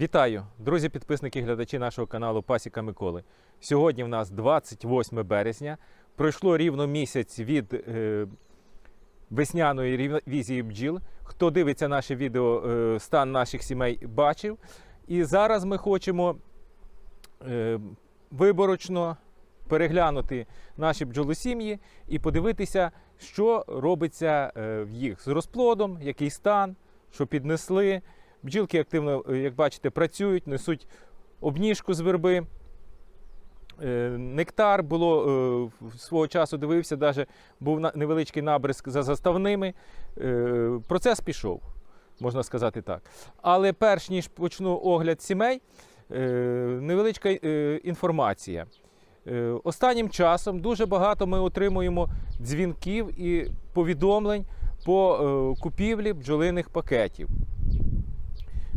Вітаю, друзі, підписники, глядачі нашого каналу Пасіка Миколи. Сьогодні в нас 28 березня. Пройшло рівно місяць від е, весняної ревізії бджіл. Хто дивиться наше відео, е, стан наших сімей бачив. І зараз ми хочемо е, виборочно переглянути наші бджолосім'ї і подивитися, що робиться е, в їх з розплодом, який стан, що піднесли. Бджілки активно, е, як бачите, працюють, несуть обніжку з верби. Е, Нектар було е, свого часу дивився, навіть був невеличкий набризк за заставними. Процес пішов, можна сказати так. Але перш ніж почну огляд сімей, невеличка інформація. Останнім часом дуже багато ми отримуємо дзвінків і повідомлень по купівлі бджолиних пакетів.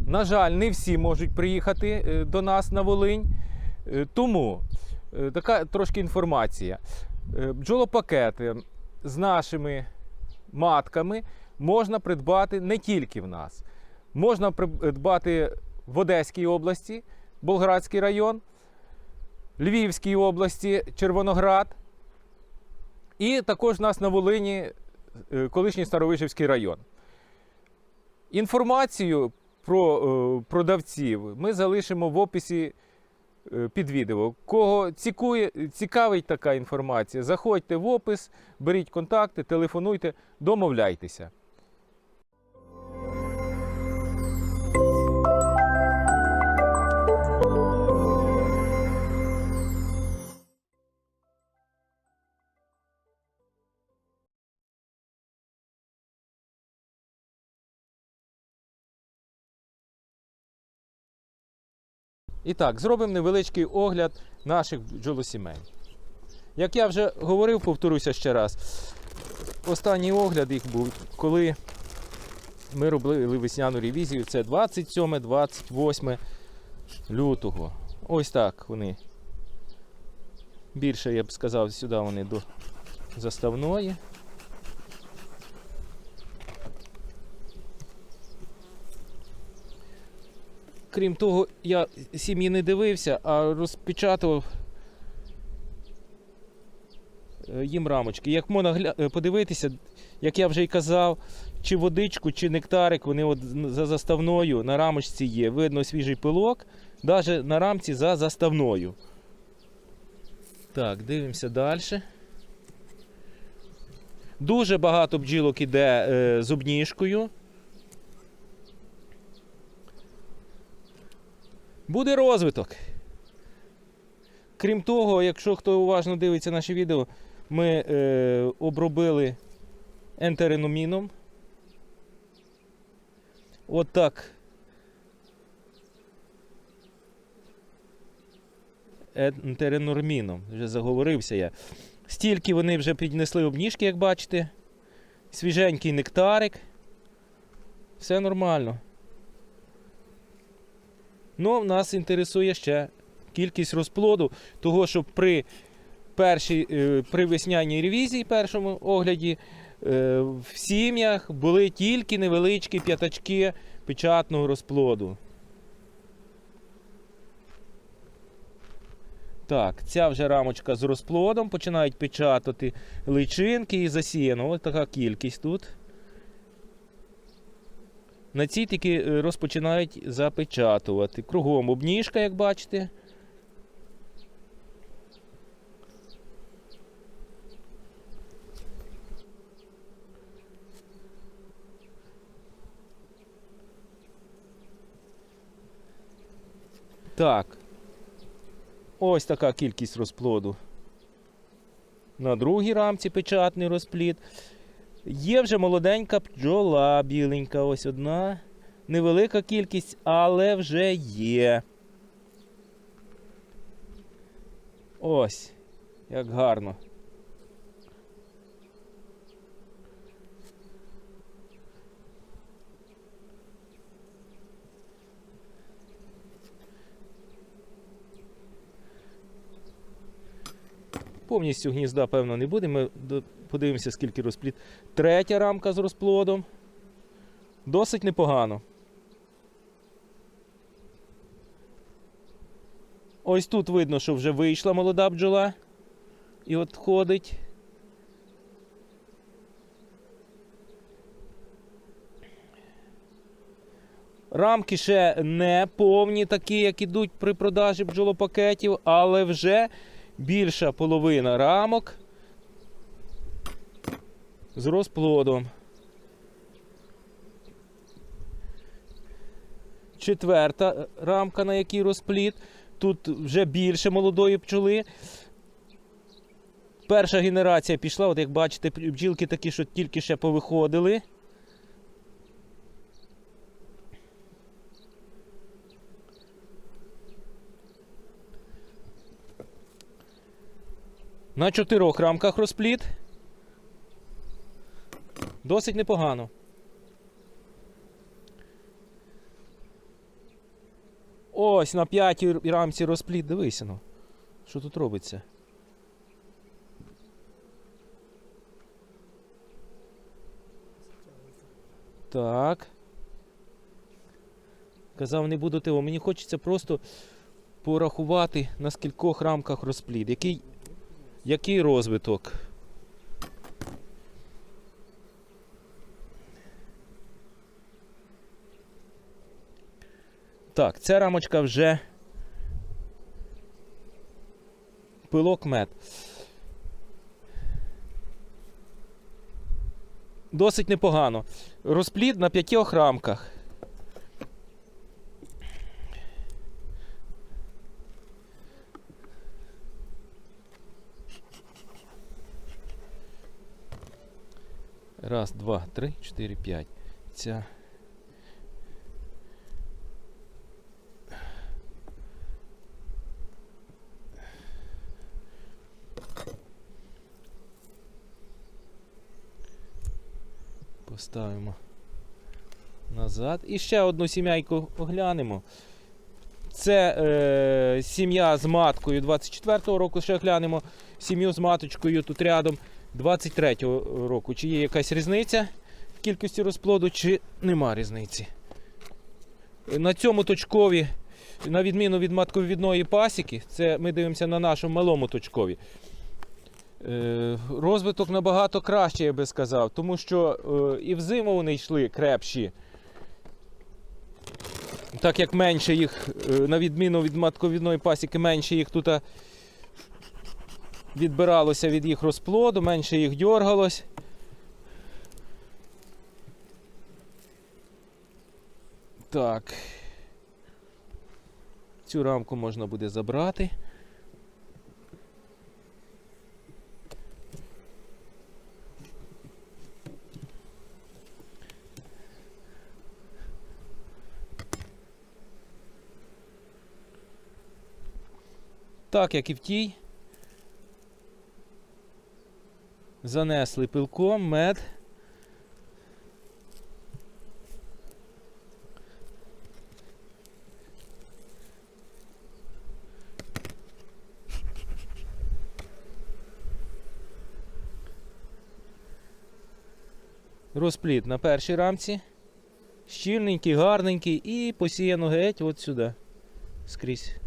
На жаль, не всі можуть приїхати е, до нас на Волинь. Е, Тому е, така трошки інформація. Бджолопакети з нашими матками можна придбати не тільки в нас. Можна придбати в Одеській області, Болградський район, Львівській області, Червоноград. І також у нас на Волині колишній Старовижівський район. Інформацію про е, продавців ми залишимо в описі е, під відео. Кого цікує, цікавить така інформація, заходьте в опис, беріть контакти, телефонуйте, домовляйтеся. І так, зробимо невеличкий огляд наших бджолосімей. Як я вже говорив, повторюся ще раз. Останній огляд їх був, коли ми робили весняну ревізію. Це 27-28 лютого. Ось так вони. Більше, я б сказав, сюди вони до заставної. Крім того, я сім'ї не дивився, а розпечатував е, їм рамочки. Як можна е, подивитися, як я вже й казав, чи водичку, чи нектарик, вони от за заставною на рамочці є. Видно свіжий пилок, навіть на рамці за заставною. Так, дивимося далі. Дуже багато бджілок іде е, з Буде розвиток. Крім того, якщо хто уважно дивиться наші відео, ми е, обробили ентереноміном. От так. Ентеренорміном. Вже заговорився я. Стільки вони вже піднесли обніжки, як бачите. Свіженький нектарик. Все нормально. Ну, нас інтересує ще кількість розплоду, того, що при першій, е, при весняній ревізії, першому огляді, е, в сім'ях були тільки невеличкі п'ятачки печатного розплоду. Так, ця вже рамочка з розплодом, починають печатати личинки і засіяно. Ось така кількість тут. На цій тільки е, розпочинають запечатувати. Кругом обніжка, як бачите. Так. Ось така кількість розплоду. На другій рамці печатний розплід. Є вже молоденька бджола біленька, ось одна. Невелика кількість, але вже є. Ось, як гарно. Повністю гнізда, певно, не буде. Ми подивимося, скільки розплід. Третя рамка з розплодом. Досить непогано. Ось тут видно, що вже вийшла молода бджола. І от ходить. Рамки ще не повні, такі, як ідуть при продажі бджолопакетів, але вже більша половина рамок з розплодом. Четверта рамка, на якій розплід. Тут вже більше молодої пчоли. Перша генерація пішла, от як бачите, бджілки такі, що тільки ще повиходили. На чотирьох рамках розплід. Досить непогано. Ось на п'ятій рамці розплід. Дивися ну. Що тут робиться? Так. Казав, не буду тиво. Мені хочеться просто порахувати на скількох рамках розплід. Який, який розвиток? Так, ця рамочка вже пилок мед. Досить непогано. Розплід на п'ятьох рамках. Раз, два, три, чотири, п'ять. Ця. Поставимо назад. І ще одну сім'яйку оглянемо. Це е, сім'я з маткою 24-го року. Ще глянемо сім'ю з маточкою тут рядом 23-го року. Чи є якась різниця в кількості розплоду, чи нема різниці. На цьому точкові, на відміну від матковідної пасіки, це ми дивимося на нашому малому точкові. Е, розвиток набагато краще, я би сказав, тому що е, і взиму вони йшли крепші. Так як менше їх, е, на відміну від матковідної пасіки, менше їх тут відбиралося від їх розплоду, менше їх дьоргалось. Так. Цю рамку можна буде забрати. Так, як і в тій. Занесли пилком, мед. Розплід на першій рамці. Щільненький, гарненький і посіяно геть от сюди. Скрізь.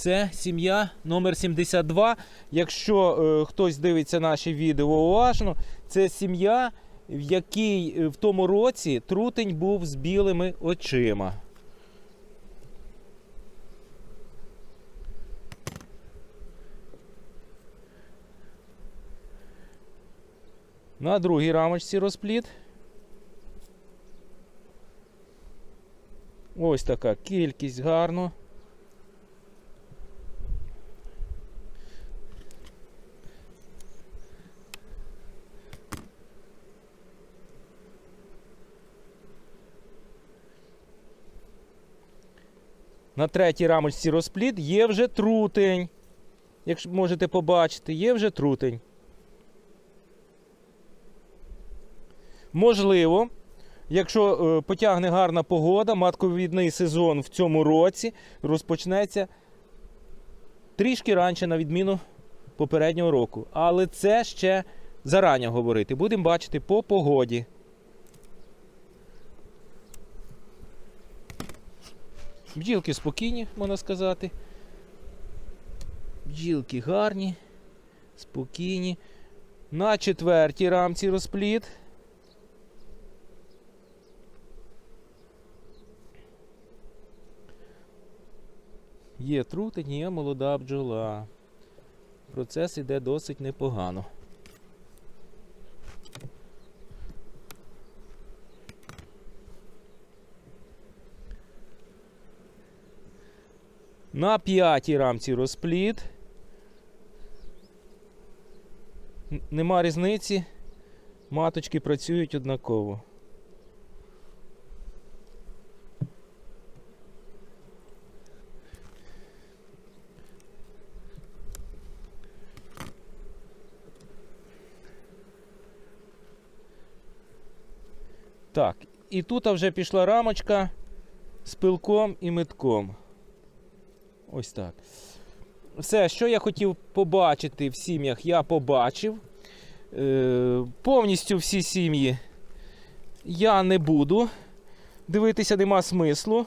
Це сім'я номер 72. Якщо е, хтось дивиться наші відео уважно, це сім'я, в якій е, в тому році трутень був з білими очима. На другій рамочці розплід. Ось така кількість гарно. На третій рамочці розплід є вже трутень. Якщо можете побачити, є вже трутень. Можливо, якщо е, потягне гарна погода, матковідний сезон в цьому році розпочнеться трішки раніше, на відміну попереднього року. Але це ще зарані говорити. Будемо бачити по погоді. Бджілки спокійні, можна сказати. Бджілки гарні, спокійні. На четвертій рамці розпліт. Є трутень, є молода бджола. Процес іде досить непогано. На п'ятій рамці розпліт. Нема різниці. Маточки працюють однаково. Так, і тут вже пішла рамочка з пилком і метком. Ось так. Все, що я хотів побачити в сім'ях, я побачив. Е, повністю всі сім'ї я не буду. Дивитися нема смислу.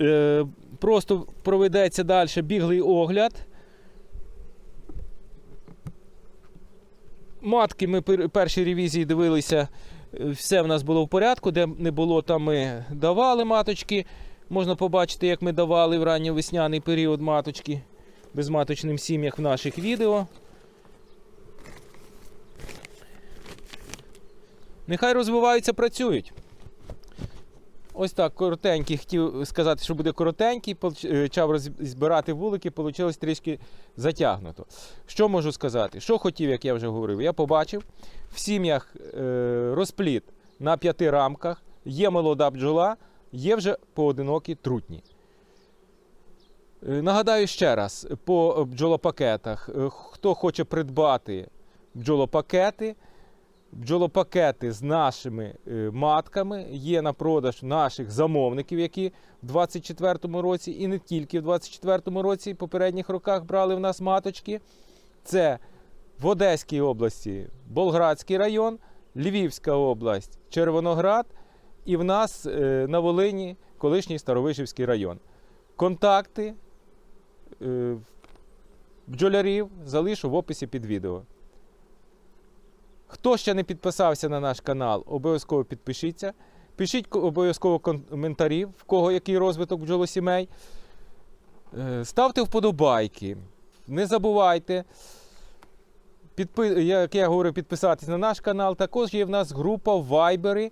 Е, просто проведеться далі біглий огляд. Матки ми пер- першій ревізії дивилися, е, все в нас було в порядку. Де не було, там ми давали маточки. Можна побачити, як ми давали в ранньовесняний період маточки безматочним сім'ях в наших відео. Нехай розвиваються, працюють. Ось так, коротенький, хотів сказати, що буде коротенький, почав роз- збирати вулики, вийшло трішки затягнуто. Що можу сказати? Що хотів, як я вже говорив, я побачив в сім'ях е, розпліт на п'яти рамках, є молода бджола, є вже поодинокі трутні. Е, Нагадаю ще раз, по бджолопакетах, е, хто хоче придбати бджолопакети, бджолопакети з нашими е, матками є на продаж наших замовників, які в 24-му році і не тільки в 24-му році, в попередніх роках брали в нас маточки. Це в Одеській області Болградський район, Львівська область, Червоноград і в нас е, на Волині колишній Старовишівський район. Контакти е, бджолярів залишу в описі під відео. Хто ще не підписався на наш канал, обов'язково підпишіться. Пишіть обов'язково коментарі, в кого який розвиток бджолосімей. Е, Ставте вподобайки. Не забувайте. Як я говорю, підписатись на наш канал. Також є в нас група в е,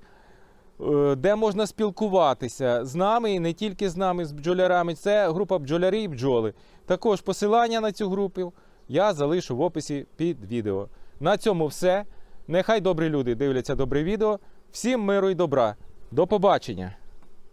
де можна спілкуватися з нами і не тільки з нами, з бджолярами. Це група бджолярі і бджоли. Також посилання на цю групу я залишу в описі під відео. На цьому все. Нехай добрі люди дивляться добре відео. Всім миру і добра. До побачення!